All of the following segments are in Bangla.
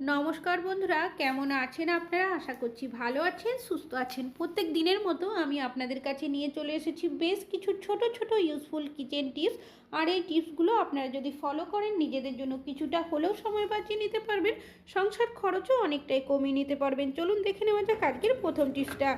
নমস্কার বন্ধুরা, কেমন আছেন আপনারা? আশা করছি ভালো আছেন, সুস্থ আছেন। প্রত্যেক দিনের মতো আমি আপনাদের কাছে নিয়ে চলে এসেছি বেশ কিছু ছোট ছোট ইউজফুল কিচেন টিপস আর এই টিপসগুলো আপনারা যদি ফলো করেন, নিজেদের জন্য কিছুটা হলেও সময় বাঁচিয়ে নিতে পারবেন। সংসার খরচও অনেকটাই কমিয়ে নিতে পারবেন। চলুন দেখে নেওয়া যাক আজকের প্রথম টিপসটা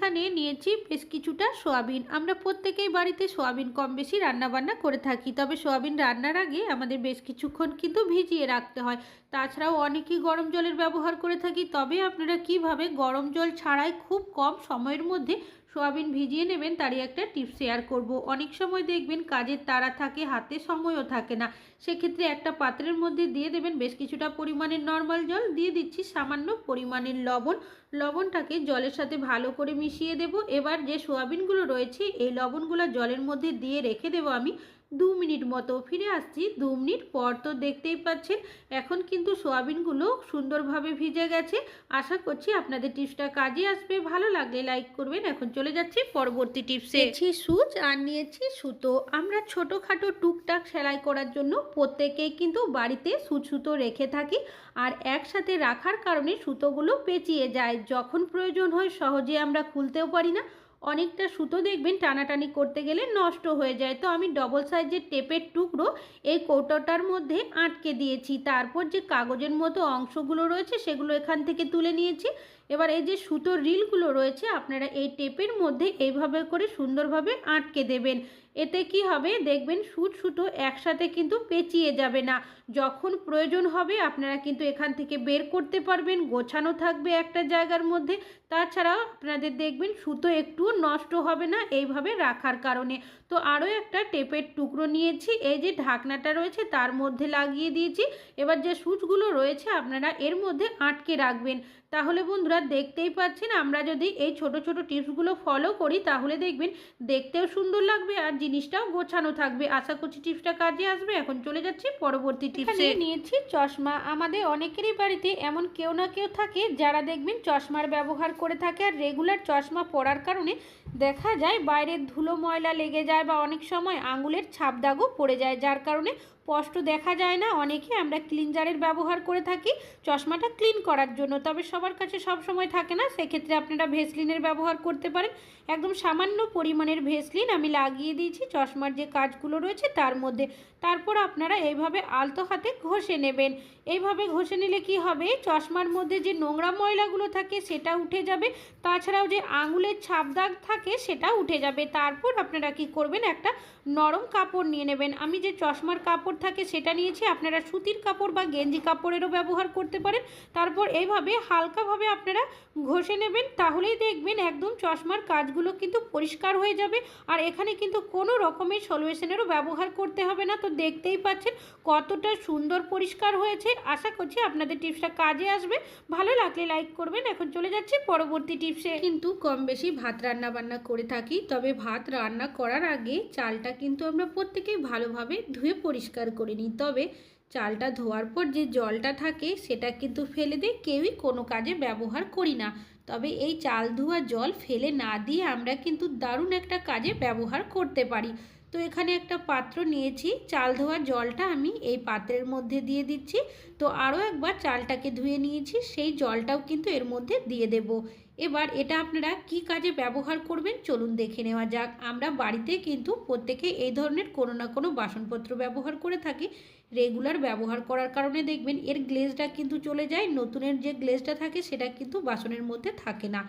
এখানে নিয়েছি বেশ কিছুটা সোয়াবিন। আমরা প্রত্যেকেই বাড়িতে সোয়াবিন কম বেশি রান্নাবান্না করে থাকি, তবে সোয়াবিন রান্নার আগে আমাদের বেশ কিছুক্ষণ কিন্তু ভিজিয়ে রাখতে হয়। তাছাড়াও অনেকেই গরম জলের ব্যবহার করে থাকি, তবে আপনারা কীভাবে গরম জল ছাড়াই খুব কম সময়ের মধ্যে সোয়াবিন ভিজিয়ে নেবেন, তারই একটা টিপস শেয়ার করব। অনেক সময় দেখবেন কাজের তারা থাকে, হাতে সময়ও থাকে না। সেক্ষেত্রে একটা পাত্রের মধ্যে দিয়ে দেবেন বেশ কিছুটা পরিমাণের নর্মাল জল। দিয়ে দিচ্ছি সামান্য পরিমাণের লবণ। লবণটাকে জলের সাথে ভালো করে মিশিয়ে দেব। এবার যে সোয়াবিনগুলো রয়েছে, এই লবণগুলো জলের মধ্যে দিয়ে রেখে দেব আমি। দু মিনিট মতো ফিরে আসছি। দু মিনিট পর তো দেখতেই পাচ্ছেন, এখন কিন্তু সোয়াবিনগুলো সুন্দরভাবে ভিজে গেছে। আশা করছি আপনাদের টিপসটা কাজে আসবে। ভালো লাগলে লাইক করবেন। এখন চলে যাচ্ছি পরবর্তী টিপসে। নিয়েছি সুচ আর নিয়েছি সুতো। আমরা ছোটোখাটো টুকটাক সেলাই করার জন্য প্রত্যেকেই কিন্তু বাড়িতে সুচ সুতো রেখে থাকি আর একসাথে রাখার কারণে সুতোগুলো পেঁচিয়ে যায়। যখন প্রয়োজন হয় সহজে আমরা খুলতেও পারি না। অনেকটা সুতো দেখবেন টানাটানি করতে গেলে নষ্ট হয়ে যায়। তো আমি ডবল সাইজের টেপের টুকরো এই কৌটোটার মধ্যে আটকে দিয়েছি। তারপর যে কাগজের মতো অংশগুলো রয়েছে সেগুলো এখান থেকে তুলে নিয়েছি। এবার এই যে সুতোর রিলগুলো রয়েছে, আপনারা এই টেপের মধ্যে এইভাবে করে সুন্দরভাবে আটকে দেবেন। এতে কি হবে? দেখবেন সুচ সুতো একসাথে কিন্তু পেঁচিয়ে যাবে না। যখন প্রয়োজন হবে, আপনারা কিন্তু এখান থেকে বের করতে পারবেন। গোছানো থাকবে একটা জায়গার মধ্যে। তাছাড়াও আপনাদের দেখবেন, সুতো একটুও নষ্ট হবে না এইভাবে রাখার কারণে। তো আরও একটা টেপের টুকরো নিয়েছি। এই যে ঢাকনাটা রয়েছে, তার মধ্যে লাগিয়ে দিয়েছি। এবার যে সুচগুলো রয়েছে, আপনারা এর মধ্যে আটকে রাখবেন। তাহলে বন্ধুরা দেখতেই পাচ্ছেন, আমরা যদি এই ছোট ছোট টিপসগুলো ফলো করি, তাহলে দেখবেন দেখতেও সুন্দর লাগবে আর জিনিসটাও গোছানো থাকবে। আশা করছি টিপসটা কাজে আসবে। এখন চলে যাচ্ছি পরবর্তী নিয়েছি চশমা। আমাদের অনেকেরই বাড়িতে এমন কেউ না কেউ থাকে যারা দেখবেন চশমার ব্যবহার করে থাকে আর রেগুলার চশমা পরার কারণে দেখা যায় বাইরের ধুলো ময়লা লেগে যায় বা অনেক সময় আঙুলের ছাপ দাগও পড়ে যায়, যার কারণে স্পষ্ট দেখা যায় না। অনেকে আমরা ক্লিনজারের ব্যবহার করে থাকি, চশমাটা ক্লিন করার জন্য। তবে সবার কাছে সব সময় থাকে না, সেক্ষেত্রে আপনারা ভেসলিনের ব্যবহার করতে পারেন। একদম সামান্য পরিমাণের ভেসলিন আমি লাগিয়ে দিয়েছি, চশমার যে কাজগুলো রয়েছে তার মধ্যে। তারপর আপনারা এইভাবে আলতো হাতে ঘষে নেবেন। এইভাবে ঘষে নিলে কি হবে? চশমার মধ্যে যে নোংরা ময়লাগুলো থাকে সেটা উঠে যাবে, তাছাড়াও যে আঙুলের ছাপ দাগ থাকে সেটা উঠে যাবে। তারপর আপনারা কি করবেন? একটা নরম কাপড় নিয়ে নেবেন। আমি যে চশমার কাপড় থাকে সেটা নিয়েছি, আপনারা সুতির কাপড় বা গেঞ্জি কাপড়েরও ব্যবহার করতে পারেন। তারপর এইভাবে হালকাভাবে আপনারা ঘষে নেবেন, তাহলেই দেখবেন একদম চশমার কাজগুলো কিন্তু পরিষ্কার হয়ে যাবে। আর এখানে কিন্তু কোনো রকমের সলিউশনেরও ব্যবহার করতে হবে না। তো দেখতেই পাচ্ছেন কতটা সুন্দর পরিষ্কার হয়েছে। আশা করছি আপনাদের টিপসটা কাজে আসবে। ভালো লাগলে লাইক করবেন। এখন চলে যাচ্ছি পরবর্তী টিপসে কিন্তু কম বেশি ভাত রান্না বান্না করে থাকি, তবে ভাত রান্না করার আগে চালটা কিন্তু আমরা প্রত্যেকেই ভালোভাবে ধুয়ে পরিষ্কার করে নিই। তবে চালটা ধোয়ার পর যে জলটা থাকে, সেটা কিন্তু ফেলে দিয়ে কেউই কোনো কাজে ব্যবহার করি না। তবে এই চাল ধোয়া জল ফেলে না দিয়ে আমরা কিন্তু দারুণ একটা কাজে ব্যবহার করতে পারি। তো এখানে একটা পাত্র নিয়েছি। চাল ধোয়ার জলটা আমি এই পাত্রের মধ্যে দিয়ে দিচ্ছি। তো আরও একবার চালটাকে ধুয়ে নিয়েছি, সেই জলটাও কিন্তু এর মধ্যে দিয়ে দেব। এবার এটা আপনারা কি কাজে ব্যবহার করবেন চলুন দেখে নেওয়া যাক। আমরা বাড়িতে কিন্তু প্রত্যেকে এই ধরনের কোনো না কোনো বাসনপত্র ব্যবহার করে থাকি। রেগুলার ব্যবহার করার কারণে দেখবেন এর গ্লেজটা কিন্তু চলে যায়, নতুনের যে গ্লেজটা থাকে সেটা কিন্তু বাসনের মধ্যে থাকে না।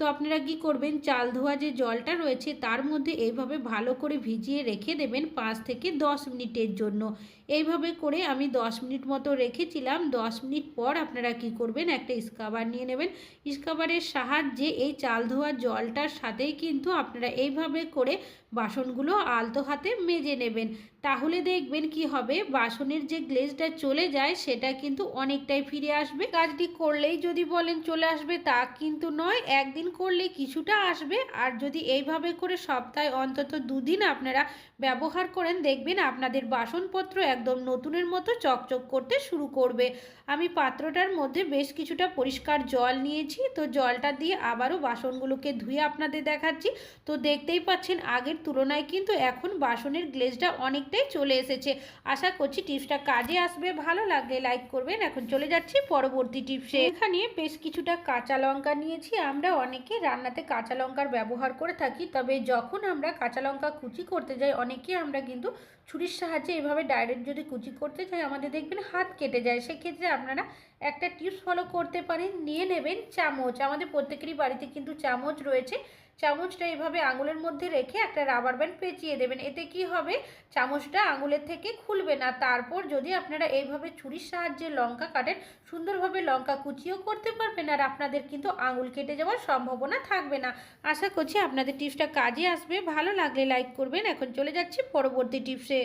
তো আপনারা কি করবেন? চাল ধোয়া যে জলটা রয়েছে, তার মধ্যে এইভাবে ভালো করে ভিজিয়ে রেখে দেবেন পাঁচ থেকে দশ মিনিটের জন্য। এইভাবে করে আমি দশ মিনিট মতো রেখেছিলাম। দশ মিনিট পর আপনারা কি করবেন? একটা স্কাবার নিয়ে নেবেন। স্কাবারের সাহায্যে এই চাল ধোয়া জলটার সাথেই কিন্তু আপনারা এইভাবে করে বাসনগুলো আলতো হাতে মেজে নেবেন। তাহলে দেখবেন কি হবে? বাসনের যে গ্লেজটা চলে যায়, সেটা কিন্তু অনেকটাই ফিরে আসবে। কাজটি করলেই যদি বলেন চলে আসবে, তা কিন্তু নয়। একদিন করলে কিছুটা আসবে। আর যদি এইভাবে করে সপ্তাহে অন্তত দুদিন আপনারা ব্যবহার করেন, দেখবেন আপনাদের বাসনপত্র একদম নতুনের মতো চকচক করতে শুরু করবে। আমি পাত্রটার মধ্যে বেশ কিছুটা পরিষ্কার জল নিয়েছি। তো জলটা দিয়ে আবারও বাসনগুলোকে ধুয়ে আপনাদের দেখাচ্ছি। তো দেখতেই পাচ্ছেন, আগের তুলনায় কিন্তু এখন বাসনের গ্লেজটা অনেকটাই চলে এসেছে। আশা করছি টিপসটা কাজে আসবে। ভালো লাগলে লাইক করবেন। এখন চলে যাচ্ছি পরবর্তী টিপসে। এখানে বেশ কিছুটা কাঁচা লঙ্কা নিয়েছি। আমরা অনেকে রান্নাতে কাঁচা লঙ্কার ব্যবহার করে থাকি। তবে যখন আমরা কাঁচা লঙ্কা কুচি করতে যাই, অনেকে আমরা কিন্তু ছুরির সাহায্যে এভাবে ডাইরেক্ট যদি কুচি করতে চাই, আমাদের দেখবেন হাত কেটে যায়। সেক্ষেত্রে আপনারা একটা টিপস ফলো করতে পারেন, নিয়ে নেবেন চামচ। আমাদের প্রত্যেকেরই বাড়িতে কিন্তু চামচ রয়েছে। চামচটা এভাবে আঙুলের মধ্যে রেখে একটা রাবার ব্যান্ড পেঁচিয়ে দেবেন। এতে কি হবে? চামচটা আঙুলের থেকে খুলবে না। তারপর যদি আপনারা এইভাবে ছুরির সাহায্যে লঙ্কা কাটেন, সুন্দরভাবে লঙ্কা কুচিও করতে পারবেন আর আপনাদের কিন্তু আঙুল কেটে যাওয়ার সম্ভাবনা থাকবে না। আশা করছি আপনাদের টিপসটা কাজে আসবে। ভালো লাগলে লাইক করবেন। এখন চলে যাচ্ছি পরবর্তী টিপসে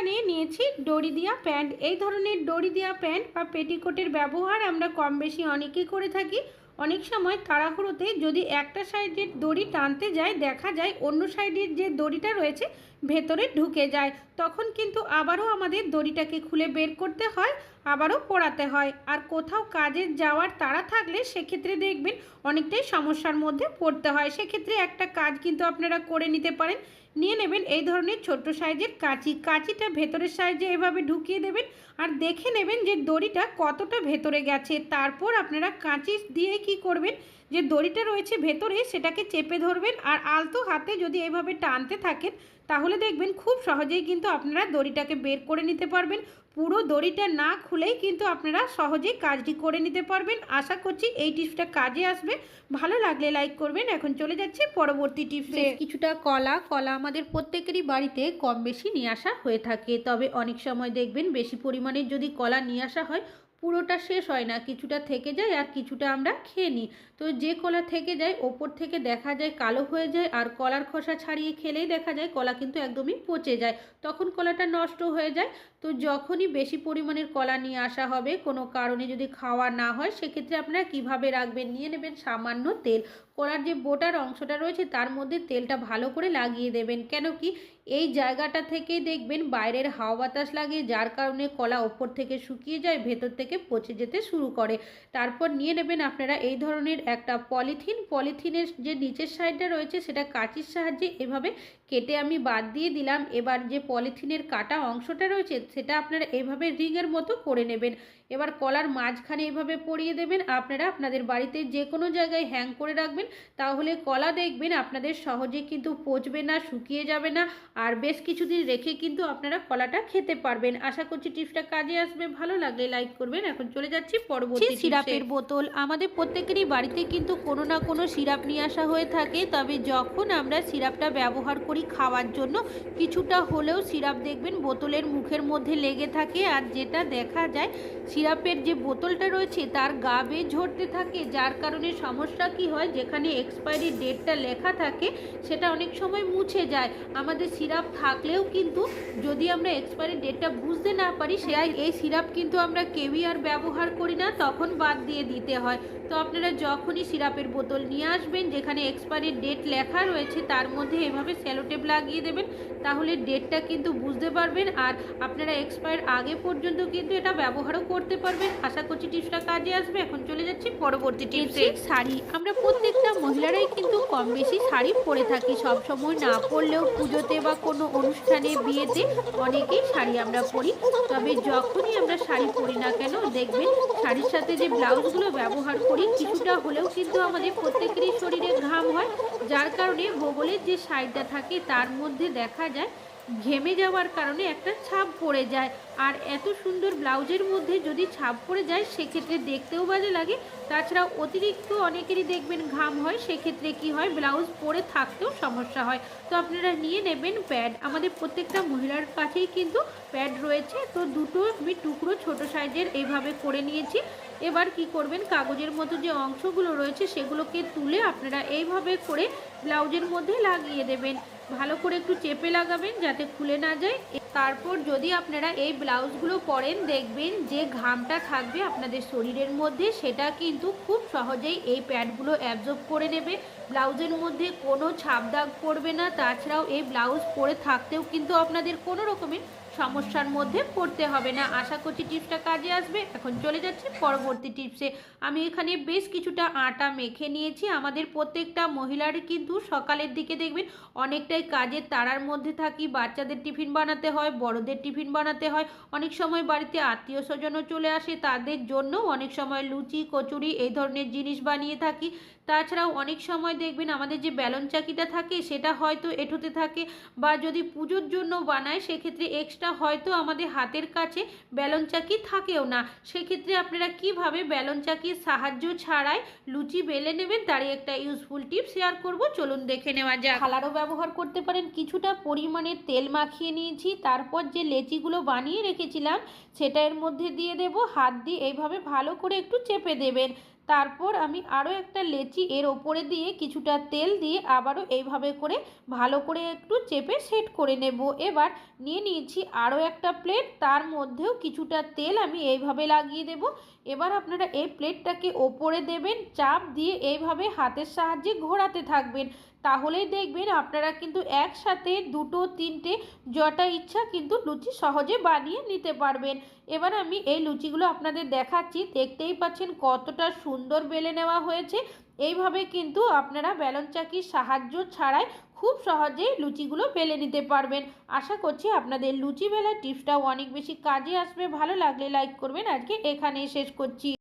এখানে নিয়েছি ডরি দিয়া প্যান্ট। এই ধরনের ডরি দিয়া প্যান্ট বা পেটিকোটের ব্যবহার আমরা কম বেশি অনেকেই করে থাকি। অনেক সময় তাড়াহুড়োতে যদি একটা সাইডের দড়ি টানতে যায়, দেখা যায় অন্য সাইডের যে দড়িটা রয়েছে ভেতরে ঢুকে যায়। তখন কিন্তু আবারও আমাদের দড়িটাকে খুলে বের করতে হয়, আবারও পড়াতে হয়। আর কোথাও কাজে যাওয়ার তাড়া থাকলে সেক্ষেত্রে দেখবেন অনেকটাই সমস্যার মধ্যে পড়তে হয়। সেক্ষেত্রে একটা কাজ কিন্তু আপনারা করে নিতে পারেন। নিয়ে নেবেন এই ধরনের ছোট্ট সাইজের কাঁচি। কাঁচিটা ভেতরের সাইজে এভাবে ঢুকিয়ে দেবেন আর দেখে নেবেন যে দড়িটা কতটা ভেতরে গেছে। তারপর আপনারা কাঁচি দিয়ে কি করবেন? যে দড়িটা রয়েছে ভেতরে সেটাকে চেপে ধরবেন আর আলতো হাতে যদি এভাবে টানতে থাকেন, তাহলে দেখবেন খুব সহজেই কিন্তু আপনারা দড়িটাকে বের করে নিতে পারবেন। পুরো দড়িটা না খুলেই কিন্তু আপনারা সহজেই কাজটি করে নিতে পারবেন। আশা করছি এই টিপসটা কাজে আসবে। ভালো লাগলে লাইক করবেন। এখন চলে যাচ্ছে পরবর্তী টিপসে। কিছুটা কলা কলা আমাদের প্রত্যেকেরই বাড়িতে কম বেশি নিয়ে আসা হয়ে থাকে। তবে অনেক সময় দেখবেন বেশি পরিমাণে যদি কলা নিয়ে আসা হয় পুরোটা শেষ হয় না, কিছুটা থেকে যায় আর কিছুটা আমরা খেয়ে নিই। তো যে কলা থেকে যায়, ওপর থেকে দেখা যায় কালো হয়ে যায় আর কলার খোসা ছাড়িয়ে খেলেই দেখা যায় কলা কিন্তু একদমই পচে যায়। তখন কলাটা নষ্ট হয়ে যায় তো যখনই বেশি পরিমাণের কলা নিয়ে আসা হবে, কোনো কারণে যদি খাওয়া না হয়, সেক্ষেত্রে আপনারা কীভাবে রাখবেন? নিয়ে নেবেন সামান্য তেল। কলার যে বোটার অংশটা রয়েছে, তার মধ্যে তেলটা ভালো করে লাগিয়ে দেবেন। কেন কি, এই জায়গাটা থেকেই দেখবেন বাইরের হাওয়া বাতাস লাগে, যার কারণে কলা ওপর থেকে শুকিয়ে যায়, ভেতর থেকে পচে যেতে শুরু করে। তারপর নিয়ে নেবেন আপনারা এই ধরনের একটা পলিথিন। পলিথিনের যে নিচের সাইডটা রয়েছে, সেটা কাঁচির সাহায্যে এভাবে কেটে আমি বাদ দিয়ে দিলাম। এবার যে পলিথিনের কাটা অংশটা রয়েছে, সেটা আপনারা এভাবে রিংয়ের মতো করে নেবেন। এবার কলার মাঝখানে এভাবে পরিয়ে দেবেন। আপনারা আপনাদের বাড়িতে যে কোনো জায়গায় হ্যাং করে রাখবেন। তাহলে কলা দেখবেন আপনাদের সহজে কিন্তু পচবে না শুকিয়ে যাবে না। আর বেশ কিছুদিন রেখে কিন্তু আপনারা কলাটা খেতে পারবেন। আশা করছি টিপসটা কাজে আসবে। ভালো লাগলে লাইক করবেন। এখন চলে যাচ্ছি পরবর্তী সিরাপের বোতল। আমাদের প্রত্যেকেরই বাড়িতে কিন্তু কোনো না কোনো সিরাপ নিয়ে আসা হয়ে থাকে। তবে যখন আমরা সিরাপটা ব্যবহার করি খাওয়ার জন্য কিছুটা হলেও সিরাপ দেখবেন বোতলের মুখের মধ্যে লেগে থাকে। আর যেটা দেখা যায় সিরাপের যে বোতলটা রয়েছে তার গা বেয়ে ঝরতে থাকে, যার কারণে সমস্যা কি হয়? যেখানে এক্সপায়ারি ডেটটা লেখা থাকে, সেটা অনেক সময় মুছে যায়। আমাদের সিরাপ থাকলেও কিন্তু যদি আমরা এক্সপায়ারি ডেটটা বুঝতে না পারি, সে এই সিরাপ কিন্তু আমরা কেউই আর ব্যবহার করি না, তখন বাদ দিয়ে দিতে হয়। তো আপনারা যখনই সিরাপের বোতল নিয়ে আসবেন, যেখানে এক্সপায়ারি ডেট লেখা রয়েছে, তার মধ্যে এভাবে স্যালোটেপ লাগিয়ে দেবেন, তাহলে ডেটটা কিন্তু বুঝতে পারবেন। আর আপনারা এক্সপায়ার আগে পর্যন্ত কিন্তু এটা ব্যবহারও করতে পারবেন আশা করছি টিপসটা কাজে আসবে। এখন চলে যাচ্ছি পরবর্তী টিপসে শাড়ি। আমরা প্রত্যেকটা মহিলারাই কিন্তু কম বেশি শাড়ি পরে থাকি। সব সময় না পরলেও পুজোতে বা কোনো অনুষ্ঠানে বিয়েতে অনেকেই শাড়ি আমরা পরি। তবে যখনই আমরা শাড়ি পরি না কেন দেখবেন শাড়ির সাথে যে ব্লাউজগুলো ব্যবহার করি কিছুটা হলেও কিন্তু আমাদের প্রত্যেকেরই শরীরে ঘাম হয়। যার কারণে ভূগোলের যে সাইডটা থাকে তার মধ্যে দেখা যায় ঘেমে যাওয়ার কারণে একটা ছাপ পড়ে যায়। আর এত সুন্দর ব্লাউজের মধ্যে যদি ছাপ পড়ে যায়, সেক্ষেত্রে দেখতেও বাজে লাগে। তাছাড়া অতিরিক্ত অনেকেরই দেখবেন ঘাম হয়, সেক্ষেত্রে কি হয়, ব্লাউজ পরে থাকতেও সমস্যা হয়। তো আপনারা নিয়ে নেবেন প্যাড। আমাদের প্রত্যেকটা মহিলার কাছেই কিন্তু প্যাড রয়েছে। তো দুটো আমি টুকরো ছোট সাইজের এইভাবে করে নিয়েছি। এবার কি করবেন, কাগজের মতো যে অংশগুলো রয়েছে, সেগুলোকে তুলে আপনারা এইভাবে করে ব্লাউজের মধ্যে লাগিয়ে দেবেন। ভালো করে একটু চেপে লাগাবেন যাতে খুলে না যায়। তারপর যদি আপনারা এই ব্লাউজগুলো পরেন, দেখবেন যে ঘামটা থাকবে আপনাদের শরীরের মধ্যে, সেটা কিন্তু খুব সহজেই এই প্যাডগুলো অ্যাবজর্ব করে নেবে। ব্লাউজের মধ্যে কোনো ছাপ দাগ পড়বে না। তাছাড়াও এই ব্লাউজ পরে থাকতেও কিন্তু আপনাদের কোনো রকমের সমস্যার মধ্যে পড়তে হবে না। আশা করছি টিপসটা কাজে আসবে। এখন চলে যাচ্ছে পরবর্তী টিপসে আমি এখানে বেশ কিছুটা আটা মেখে নিয়েছি। আমাদের প্রত্যেকটা মহিলার কিন্তু সকালের দিকে দেখবেন অনেকটাই কাজের তারার মধ্যে থাকি। বাচ্চাদের টিফিন বানাতে হয়, বড়দের টিফিন বানাতে হয়। অনেক সময় বাড়িতে আত্মীয় স্বজনও চলে আসে। তাদের জন্য অনেক সময় লুচি, কচুরি এই ধরনের জিনিস বানিয়ে থাকি। তাছাড়াও অনেক সময় দেখবেন আমাদের যে ব্যালন চাকিটা থাকে সেটা হয়তো এঠোতে থাকে বা যদি পুজোর জন্য বানায় সেক্ষেত্রে এক্সট্রা হয়তো আমাদের হাতের কাছে ব্যালন চাকি থাকেও না। সেক্ষেত্রে আপনারা কীভাবে ব্যালন চাকির সাহায্য ছাড়াই লুচি বেলে নেবেন তারই একটা ইউজফুল টিপ শেয়ার করব। চলুন দেখে নেওয়া যাক। থালারও ব্যবহার করতে পারেন। কিছুটা পরিমাণে তেল মাখিয়ে নিয়েছি, তারপর যে লেচিগুলো বানিয়ে রেখেছিলাম সেটা এর মধ্যে দিয়ে দেব। হাত দিয়ে এইভাবে ভালো করে একটু চেপে দেবেন। তারপর আমি আরও একটা লেচি এর ওপরে দিয়ে কিছুটা তেল দিয়ে আবারও এইভাবে করে ভালো করে একটু চেপে সেট করে নেব। এবার নিয়ে নিয়েছি আরও একটা প্লেট, তার মধ্যেও কিছুটা তেল আমি এইভাবে লাগিয়ে দেব। এবার আপনারা এই প্লেটটাকে ওপরে দেবেন, চাপ দিয়ে এইভাবে হাতের সাহায্যে ঘোরাতে থাকবেন। তাহলেই দেখবেন আপনারা কিন্তু একসাথে দুটো, তিনটে যটা ইচ্ছা কিন্তু লুচি সহজে বানিয়ে নিতে পারবেন। এবার আমি এই লুচিগুলো আপনাদের দেখাচ্ছি, দেখতেই পাচ্ছেন কতটা সুন্দর বেলে নেওয়া হয়েছে। এইভাবে কিন্তু আপনারা ব্যালন চাকির সাহায্য ছাড়াই খুব সহজেই লুচিগুলো বেলে নিতে পারবেন। আশা করছি আপনাদের লুচি বেলার টিপসটাও অনেক বেশি কাজে আসবে। ভালো লাগলে লাইক করবেন। আজকে এখানেই শেষ করছি।